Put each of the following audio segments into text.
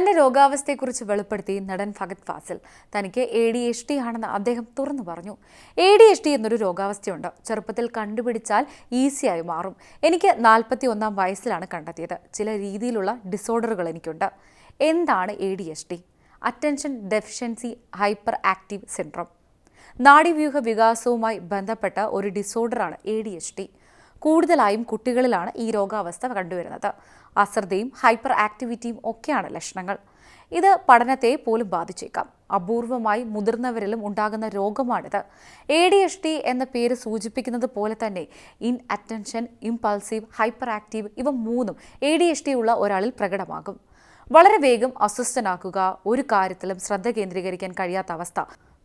തന്റെ രോഗാവസ്ഥയെക്കുറിച്ച് വെളിപ്പെടുത്തി നടൻ ഫഗത് ഫാസിൽ. തനിക്ക് എ ഡി എച്ച് ടി ആണെന്ന് അദ്ദേഹം തുറന്നു പറഞ്ഞു. എ ഡി എച്ച് ടി എന്നൊരു രോഗാവസ്ഥയുണ്ട്. ചെറുപ്പത്തിൽ കണ്ടുപിടിച്ചാൽ ഈസിയായി മാറും. എനിക്ക് നാൽപ്പത്തി ഒന്നാം വയസ്സിലാണ് കണ്ടെത്തിയത്. ചില രീതിയിലുള്ള ഡിസോർഡറുകൾ എനിക്കുണ്ട്. എന്താണ് A D H T attention deficiency hyper active syndrome. നാഡീവ്യൂഹ വികാസവുമായി ബന്ധപ്പെട്ട ഒരു ഡിസോർഡറാണ് എ ഡി എച്ച് ടി കൂടുതലായും കുട്ടികളിലാണ് ഈ രോഗാവസ്ഥ കണ്ടുവരുന്നത്. അശ്രദ്ധയും ഹൈപ്പർ ആക്ടിവിറ്റിയും ഒക്കെയാണ് ലക്ഷണങ്ങൾ. ഇത് പഠനത്തെ പോലും ബാധിച്ചേക്കാം. അപൂർവമായി മുതിർന്നവരിലും ഉണ്ടാകുന്ന രോഗമാണിത്. എ ഡി എച്ച് ടി എന്ന പേര് സൂചിപ്പിക്കുന്നത് പോലെ തന്നെ in attention impulsive hyper active ഇവ മൂന്നും എ ഡി എച്ച് ടി ഉള്ള ഒരാളിൽ പ്രകടമാകും. വളരെ വേഗം അസ്വസ്ഥനാക്കുക ഒരു കാര്യത്തിലും ശ്രദ്ധ കേന്ദ്രീകരിക്കാൻ കഴിയാത്ത അവസ്ഥ.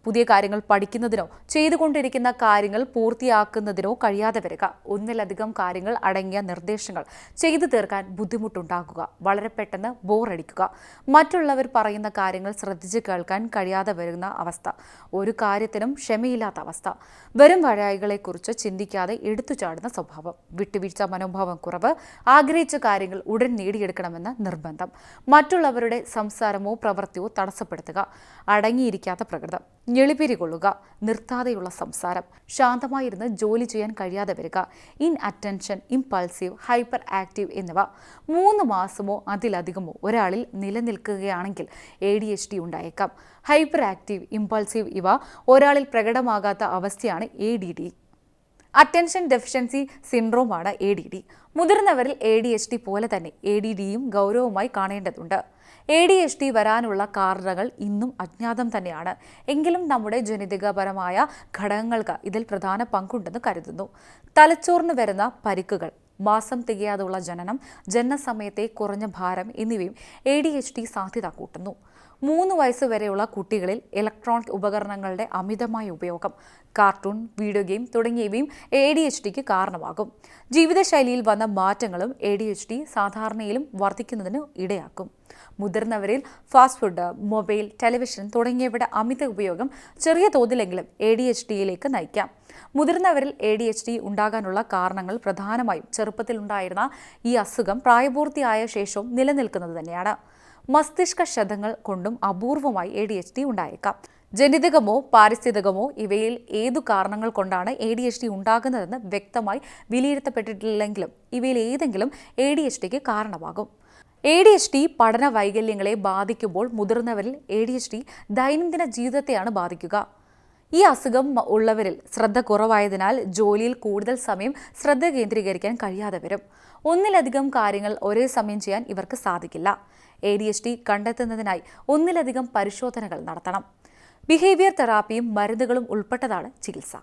പുതിയ കാര്യങ്ങൾ പഠിക്കുന്നതിനോ ചെയ്തുകൊണ്ടിരിക്കുന്ന കാര്യങ്ങൾ പൂർത്തിയാക്കുന്നതിനോ കഴിയാതെ വരിക. ഒന്നിലധികം കാര്യങ്ങൾ അടങ്ങിയ നിർദ്ദേശങ്ങൾ ചെയ്തു തീർക്കാൻ ബുദ്ധിമുട്ടുണ്ടാകുക. വളരെ പെട്ടെന്ന് ബോറടിക്കുക. മറ്റുള്ളവർ പറയുന്ന കാര്യങ്ങൾ ശ്രദ്ധിച്ച് കേൾക്കാൻ കഴിയാതെ വരുന്ന അവസ്ഥ. ഒരു കാര്യത്തിനും ക്ഷമയില്ലാത്ത അവസ്ഥ. വരും വഴായികളെക്കുറിച്ച് ചിന്തിക്കാതെ എടുത്തുചാടുന്ന സ്വഭാവം. വിട്ടുവീഴ്ച മനോഭാവം കുറവ്. ആഗ്രഹിച്ച കാര്യങ്ങൾ ഉടൻ നേടിയെടുക്കണമെന്ന നിർബന്ധം. മറ്റുള്ളവരുടെ സംസാരമോ പ്രവൃത്തിയോ തടസ്സപ്പെടുത്തുക. അടങ്ങിയിരിക്കാത്ത പ്രകൃതം. ഞെളിപിരി കൊള്ളുക നിർത്താതെയുള്ള സംസാരം ശാന്തമായിരുന്ന് ജോലി ചെയ്യാൻ കഴിയാതെ വരിക in attention impulsive hyper active എന്നിവ മൂന്ന് മാസമോ അതിലധികമോ ഒരാളിൽ നിലനിൽക്കുകയാണെങ്കിൽ എ ഡി എച്ച് ഡി ഉണ്ടായേക്കാം. ഹൈപ്പർ ആക്റ്റീവ് ഇംപൾസീവ് ഇവ ഒരാളിൽ പ്രകടമാകാത്ത അവസ്ഥയാണ് A D D attention deficiency സിൻഡ്രോമാണ് A D D മുതിർന്നവരിൽ എ ഡി എച്ച് ഡി പോലെ തന്നെ എ ഡി ഡിയും ഗൗരവമായി കാണേണ്ടതുണ്ട്. എ ഡി എച്ച് ഡി വരാനുള്ള കാരണങ്ങൾ ഇന്നും അജ്ഞാതം തന്നെയാണ്. എങ്കിലും നമ്മുടെ ജനിതകപരമായ ഘടകങ്ങൾക്ക് ഇതിൽ പ്രധാന പങ്കുണ്ടെന്ന് കരുതുന്നു. തലച്ചോറിന് വരുന്ന പരിക്കുകൾ മാസം തികയാതുള്ള ജനനം ജനനസമയത്തെ കുറഞ്ഞ ഭാരം എന്നിവയും എ ഡി എച്ച് ഡി സാധ്യത കൂട്ടുന്നു. മൂന്ന് വയസ്സ് വരെയുള്ള കുട്ടികളിൽ ഇലക്ട്രോണിക് ഉപകരണങ്ങളുടെ അമിതമായ ഉപയോഗം കാർട്ടൂൺ വീഡിയോ ഗെയിം തുടങ്ങിയവയും എ ഡി എച്ച് ഡിക്ക് കാരണമാകും. ജീവിതശൈലിയിൽ വന്ന മാറ്റങ്ങളും എ ഡി എച്ച് ഡി സാധാരണയിലും വർദ്ധിക്കുന്നതിന് ഇടയാക്കും. മുതിർന്നവരിൽ ഫാസ്റ്റ് ഫുഡ് മൊബൈൽ ടെലിവിഷൻ തുടങ്ങിയവയുടെ അമിത ഉപയോഗം ചെറിയ തോതിലെങ്കിലും എ ഡി എച്ച് ഡിയിലേക്ക് നയിക്കാം. മുതിർന്നവരിൽ എ ഡി എച്ച് ഡി ഉണ്ടാകാനുള്ള കാരണങ്ങൾ പ്രധാനമായും ചെറുപ്പത്തിലുണ്ടായിരുന്ന ഈ അസുഖം പ്രായപൂർത്തിയായ ശേഷവും നിലനിൽക്കുന്നത് തന്നെയാണ്. മസ്തിഷ്ക ക്ഷതങ്ങൾ കൊണ്ടും അപൂർവമായി എ ഡി എച്ച് ഡി ഉണ്ടായേക്കാം. ജനിതകമോ പാരിസ്ഥിതികമോ ഇവയിൽ ഏതു കാരണങ്ങൾ കൊണ്ടാണ് എ ഡി എച്ച് ഡി ഉണ്ടാകുന്നതെന്ന് വ്യക്തമായി വിലയിരുത്തപ്പെട്ടിട്ടില്ലെങ്കിലും ഇവയിൽ ഏതെങ്കിലും എ ഡി എച്ച് ഡിക്ക് കാരണമാകും. എ ഡി എച്ച് ഡി പഠന വൈകല്യങ്ങളെ ബാധിക്കുമ്പോൾ മുതിർന്നവരിൽ എ ഡി എച്ച് ഡി ദൈനംദിന ജീവിതത്തെയാണ് ബാധിക്കുക. ഈ അസുഖം ഉള്ളവരിൽ ശ്രദ്ധ കുറവായതിനാൽ ജോലിയിൽ കൂടുതൽ സമയം ശ്രദ്ധ കേന്ദ്രീകരിക്കാൻ കഴിയാതെ വരും. ഒന്നിലധികം കാര്യങ്ങൾ ഒരേ സമയം ചെയ്യാൻ ഇവർക്ക് സാധിക്കില്ല. എ ഡി എച്ച് ഡി കണ്ടെത്തുന്നതിനായി ഒന്നിലധികം പരിശോധനകൾ നടത്തണം. ബിഹേവിയർ തെറാപ്പിയും മരുന്നുകളും ഉൾപ്പെട്ടതാണ് ചികിത്സ.